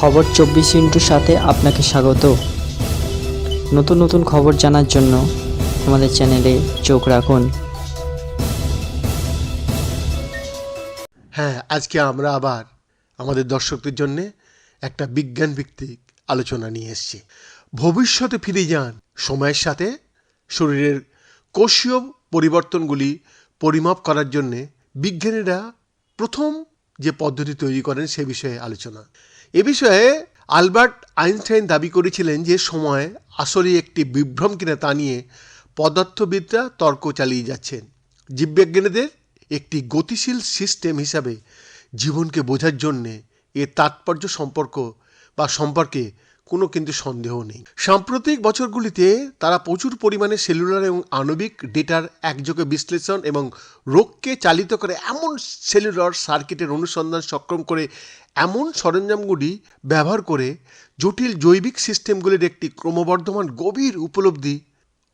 খবর চব্বিশ ইন্টুর সাথে আপনাকে স্বাগত। নতুন নতুন খবর জানার জন্য আমাদের চ্যানেলে চোখ রাখুন। হ্যাঁ আজকে আমরা আবার আমাদের দর্শকদের জন্যে একটা বিজ্ঞান ভিত্তিক আলোচনা নিয়ে এসেছি। ভবিষ্যতে ফিরে যান, সময়ের সাথে শরীরের কোষীয় পরিবর্তনগুলি পরিমাপ করার জন্যে বিজ্ঞানীরা প্রথম যে পদ্ধতি তৈরি করেন সে বিষয়ে আলোচনা। এ বিষয়ে আলবার্ট আইনস্টাইন দাবি করেছিলেন যে সময় আসলে একটি বিভ্রম কিনা তা নিয়ে পদার্থবিদরা তর্ক চালিয়ে যাচ্ছেন। জীববিজ্ঞানীদের একটি গতিশীল সিস্টেম হিসাবে জীবনকে বোঝার জন্যে এর তাৎপর্য সম্পর্ক বা সম্পর্কে কোনো কিন্তু সন্দেহ নেই। সাম্প্রতিক বছরগুলিতে তারা প্রচুর পরিমাণে সেলুলার এবং আণবিক ডেটার একযোগে বিশ্লেষণ এবং রোগকে চালিত করে এমন সেলুলার সার্কিটের অনুসন্ধান সক্রম করে এমন সরঞ্জামগুলি ব্যবহার করে জটিল জৈবিক সিস্টেমগুলির একটি ক্রমবর্ধমান গভীর উপলব্ধি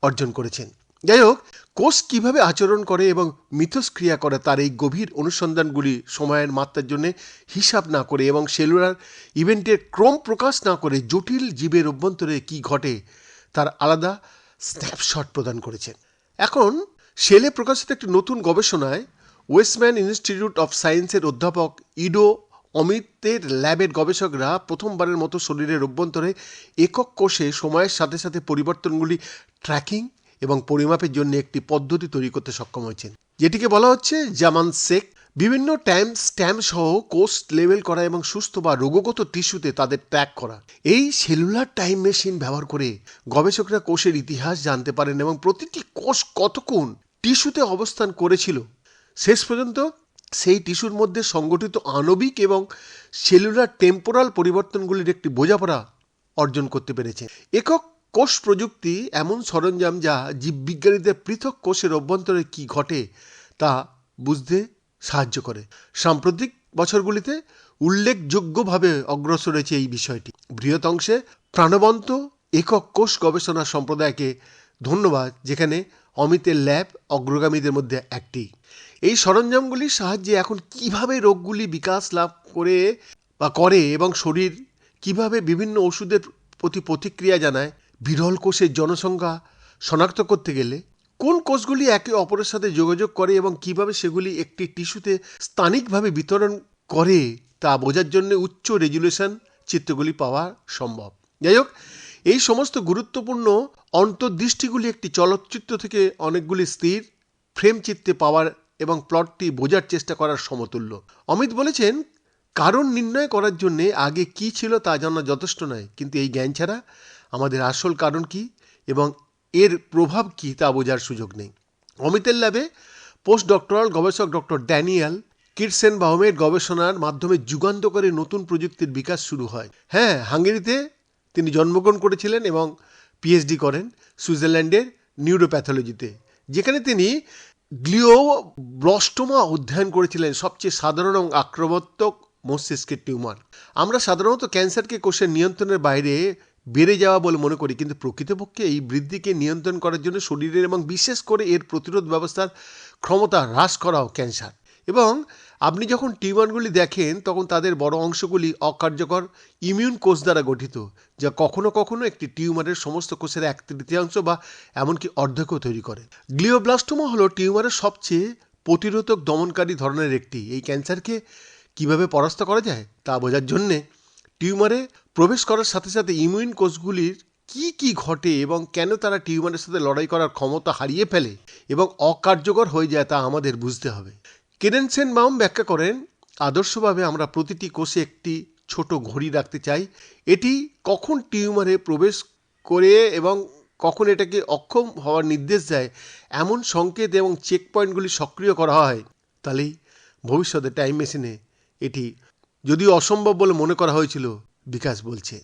অর্জন করেছেন। যাই হোক কোষ কীভাবে আচরণ করে এবং মিথস্ক্রিয়া করে তার এই গভীর অনুসন্ধানগুলি সময়ের মাত্রার জন্য হিসাব না করে এবং সেলুলার ইভেন্টের ক্রম প্রকাশ না করে জটিল জীবের অভ্যন্তরে কী ঘটে, তার আলাদা স্ন্যাপশট প্রদান করেছেন। এখন সেলে প্রকাশিত একটি নতুন গবেষণায় ওয়েস্টম্যান ইনস্টিটিউট অফ সায়েন্সের অধ্যাপক ইডো অমিতের ল্যাবের গবেষকরা প্রথমবারের মতো শরীরের অভ্যন্তরে একক কোষে সময়ের সাথে সাথে পরিবর্তনগুলি ট্র্যাকিং এবং পরিমাপের জন্য একটি পদ্ধতি তৈরি করতে সক্ষম হয়েছেন। যেটিকে বলা হচ্ছে জামান সেক। বিভিন্ন টাইম স্ট্যাম্প সহ কোষ লেভেল করা এবং সুস্থ বা রোগগত টিস্যুতে তাদের ট্র্যাক করা। এই সেলুলার টাইম মেশিন ব্যবহার করে গবেষকরা কোষের ইতিহাস জানতে পারেন এবং প্রতিটি কোষ কতক্ষণ টিস্যুতে অবস্থান করেছিল। শেষ পর্যন্ত সেই টিস্যুর মধ্যে সংগঠিত আণবিক এবং সেলুলার টেম্পোরাল পরিবর্তনগুলির একটি বোঝাপড়া অর্জন করতে পেরেছে। একক কোষ প্রযুক্তি এমন সরঞ্জাম যা জীববিজ্ঞানীদের পৃথক কোষের অভ্যন্তরে কি ঘটে তা বুঝতে সাহায্য করে। সাম্প্রতিক বছরগুলিতে উল্লেখযোগ্যভাবে অগ্রসর হয়েছে এই বিষয়টি। বৃহৎ অংশে প্রাণবন্ত একক কোষ গবেষণা সম্প্রদায়কে ধন্যবাদ, যেখানে অমিতের ল্যাব অগ্রগামীদের মধ্যে একটি। এই সরঞ্জামগুলির সাহায্যে এখন কীভাবে রোগগুলি বিকাশ লাভ করে বা করে এবং শরীর কীভাবে বিভিন্ন ওষুধের প্রতি প্রতিক্রিয়া জানায় বিরল কোষের জনসংখ্যা শনাক্ত করতে গেলে কোন কোষগুলি একে অপরের সাথে যোগাযোগ করে এবং কীভাবে সেগুলি একটি টিস্যুতে স্থানিকভাবে বিতরণ করে তা বোঝার জন্য উচ্চ রেজুলেশন চিত্রগুলি পাওয়া সম্ভব। যাই হোক, এই সমস্ত গুরুত্বপূর্ণ অন্তর্দৃষ্টিগুলি একটি চলচ্চিত্র থেকে অনেকগুলি স্থির ফ্রেম চিত্রে পাওয়ার এবং প্লটটি বোঝার চেষ্টা করার সমতুল্য। অমিত বলেছেন কারণ নির্ণয় করার জন্য আগে কি ছিল তা জানা যথেষ্ট নয়। কিন্তু এই জ্ঞান ছাড়া আমাদের আসল কারণ কি এবং এর প্রভাব কি তা বোঝার সুযোগ নেই। অমিতের ল্যাবে পোস্ট ডক্টরাল গবেষক ডক্টর ড্যানিয়াল কিটসেন বাহমের গবেষণার মাধ্যমে যুগান্তকারী নতুন প্রযুক্তির বিকাশ শুরু হয়। হ্যাঁ হাঙ্গেরিতে তিনি জন্মগ্রহণ করেছিলেন এবং পিএইচডি করেন সুইজারল্যান্ডের নিউরোপ্যাথোলজিতে, যেখানে তিনি গ্লিওব্লস্টোমা অধ্যয়ন করেছিলেন। সবচেয়ে সাধারণ এবং আক্রমণাত্মক মস্তিষ্কের টিউমার আমরা সাধারণত ক্যান্সারকে কোষের নিয়ন্ত্রণের বাইরে বেড়ে যাওয়া বলে মনে করি, কিন্তু প্রকৃতপক্ষে এই বৃদ্ধিকে নিয়ন্ত্রণ করার জন্য শরীরের এবং বিশেষ করে এর প্রতিরোধ ব্যবস্থার ক্ষমতা হ্রাস করাও ক্যান্সার। এবং আপনি যখন টিউমারগুলি দেখেন, তখন তাদের বড় অংশগুলি অকার্যকর ইমিউন কোষ দ্বারা গঠিত, যা কখনো কখনো একটি টিউমারের সমস্ত কোষের এক তৃতীয়াংশ বা এমনকি অর্ধেকও তৈরি করে। গ্লিওব্লাস্টোমা হলো টিউমারের সবচেয়ে প্রতিরোধক দমনকারী ধরনের একটি। এই ক্যান্সারকে কীভাবে পরাস্ত করা যায় তা বোঝার জন্যে টিউমারে প্রবেশ করার সাথে সাথে ইমিউন কোষগুলির কি কি ঘটে এবং কেন তারা টিউমারের সাথে লড়াই করার ক্ষমতা হারিয়ে ফেলে এবং অকার্যকর হয়ে যায় তা আমাদের বুঝতে হবে। কেডেনসেন বাউম ব্যাখ্যা করেন, আদর্শভাবে আমরা প্রতিটি কোষে একটি ছোট ঘড়ি রাখতে চাই। এটি কখন টিউমারে প্রবেশ করে এবং কখন এটাকে অক্ষম হওয়ার নির্দেশ দেয়, এমন সংকেত এবং চেক পয়েন্টগুলি সক্রিয় করা হয়। তাহলেই ভবিষ্যতে টাইম মেশিনে এটি। যদিও অসম্ভব বলে মনে করা হয়েছিল, বিকাশ বলছে।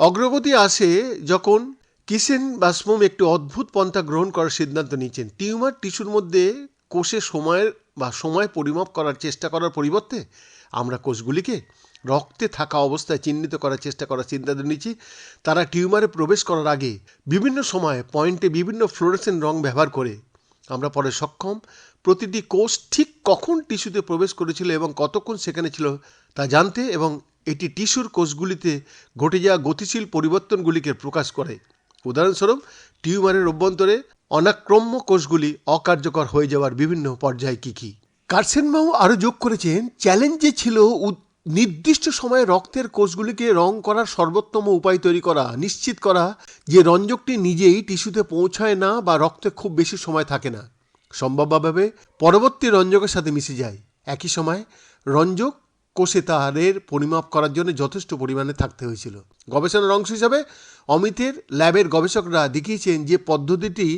অগ্রগতি আসে যখন কিসেন বাসমম একটি অদ্ভুত পন্থা গ্রহণ করার সিদ্ধান্ত নিয়েছেন। টিউমার টিস্যুর মধ্যে কোষে সময়ের বা সময় পরিমাপ করার চেষ্টা করার পরিবর্তে আমরা কোষগুলিকে রক্তে থাকা অবস্থায় চিহ্নিত করার চেষ্টা করার সিদ্ধান্ত নিয়েছি। তারা টিউমারে প্রবেশ করার আগে বিভিন্ন সময়ে পয়েন্টে বিভিন্ন ফ্লোরেসেন্ট রং ব্যবহার করে আমরা পরে সক্ষম প্রতিটি কোষ ঠিক কখন টিস্যুতে প্রবেশ করেছিল এবং কতক্ষণ সেখানে ছিল তা জানতে এবং এটি টিস্যুর কোষগুলিতে ঘটে যাওয়া গতিশীল পরিবর্তনগুলিকে প্রকাশ করে। উদাহরণস্বরূপ, টিউমারের অভ্যন্তরে অনাক্রম্য কোষগুলি অকার্যকর হয়ে যাওয়ার বিভিন্ন পর্যায় কী কী? কার্সেনবাউ আরও যোগ করেছেন, চ্যালেঞ্জে ছিল নির্দিষ্ট সময়ে রক্তের কোষগুলিকে রং করার সর্বোত্তম উপায় তৈরি করা, নিশ্চিত করা যে রঞ্জকটি নিজেই টিস্যুতে পৌঁছায় না বা রক্তে খুব বেশি সময় থাকে না। সম্ভাব্যভাবে পরবর্তী রঞ্জকের সাথে মিশে যায়। একই সময় রঞ্জক কোষে তারের পরিমাপ করার জন্য যথেষ্ট পরিমাণে থাকতে হয়েছিল। গবেষণার অংশ হিসাবে অমিতের ল্যাবের গবেষকরা দেখিয়েছেন যে পদ্ধতিটি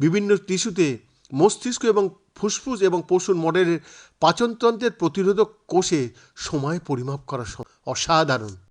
বিভিন্ন টিস্যুতে মস্তিষ্ক এবং ফুসফুস এবং পশুর মডেলের পাচনতন্ত্রের প্রতিরোধক কোষে সময় পরিমাপ করা অসাধারণ।